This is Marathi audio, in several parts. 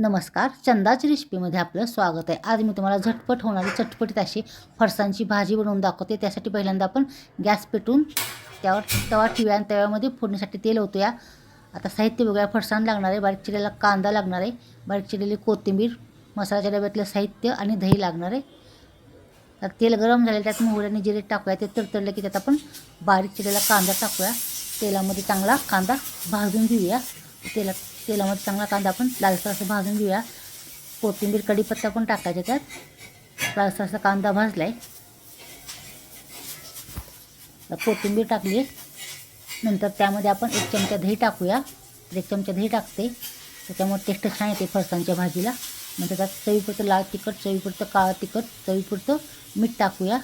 नमस्कार चंदाची रेसिपीमध्ये आपलं स्वागत आहे. आज मी तुम्हाला झटपट होणारी चटपटीत अशी फरसांची भाजी बनवून दाखवते. त्यासाठी पहिल्यांदा आपण गॅस पेटून त्यावर तवा ठेवूया आणि तव्यामध्ये फोडणीसाठी तेल होतो या आता साहित्य बघूया फरसाण लागणार आहे बारीक चिरलेला कांदा लागणार आहे बारीक चिरलेली कोथिंबीर मसाल्याच्या डब्यातलं साहित्य आणि दही लागणार आहे. तर तेल गरम झाले त्यात मोहऱ्याने जिरे टाकूया. ते तडतडलं की त्यात आपण बारीक चिरलेला कांदा टाकूया. तेलामध्ये चांगला कांदा भाजून घेऊया. तेला तेलामध्ये चांगला कांदा आपण लालसर असं भाजून घेऊया. कोथिंबीर कढीपत्ता पण टाकायचा त्यात. लालसर असा कांदा भाजला आहे कोथिंबीर टाकली नंतर त्यामध्ये आपण एक चमचा दही टाकूया. एक चमचा दही टाकते. त्याच्यामुळे टेस्ट छान येते फरसांच्या भाजीला. नंतर त्यात चवीपुरतं लाल तिखट चवीपुरतं काळं तिखट चवीपुरतं मीठ टाकूया.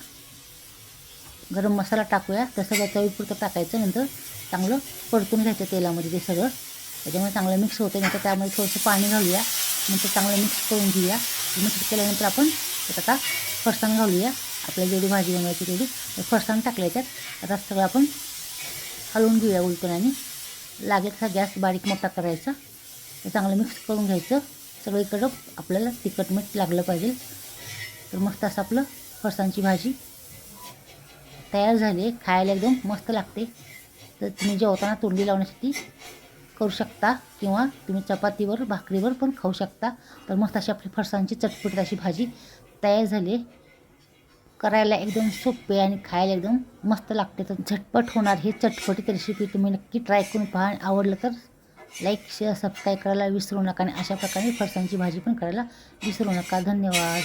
गरम मसाला टाकूया. तसं सगळं चवीपुरतं टाकायचं. नंतर चांगलं परतून घ्यायचं तेलामध्ये ते सगळं. त्याच्यामुळे चांगलं मिक्स होतं नंतर त्यामध्ये थोडंसं पाणी घालूया. नंतर चांगलं मिक्स करून घेऊया. मिक्स केल्यानंतर आपण त्यात आता फरसाण घालूया. आपल्याला जेवढी भाजी बनवायची तेवढी. फरसाण टाकल्या त्यात. आता सगळं आपण हलवून घेऊया उलटण्याने लागेल तसा गॅस बारीक मोठा करायचा. चांगलं मिक्स करून घ्यायचं. सगळीकडं आपल्याला तिखट मीठ लागलं पाहिजे. तर मस्त असं आपलं फरसांची भाजी तयार झाली आहे. खायला एकदम मस्त लागते. तर तुम्ही जेवताना तोंडी लावण्यासाठी करू शकता किंवा तुम्ही चपातीवर भाकरीवर पण खाऊ शकता. तर मस्त अशी आपली फरसांची चटपटीत अशी भाजी तयार झाली करायला एकदम सोपे आणि खायला एकदम मस्त लागते. तर झटपट होणार ही चटपटीत रेसिपी तुम्ही नक्की ट्राय करून पहा. आणि आवडलं तर लाईक शेअर सबस्क्राईब करायला विसरू नका. आणि अशा प्रकारे फरसांची भाजी पण करायला विसरू नका. धन्यवाद.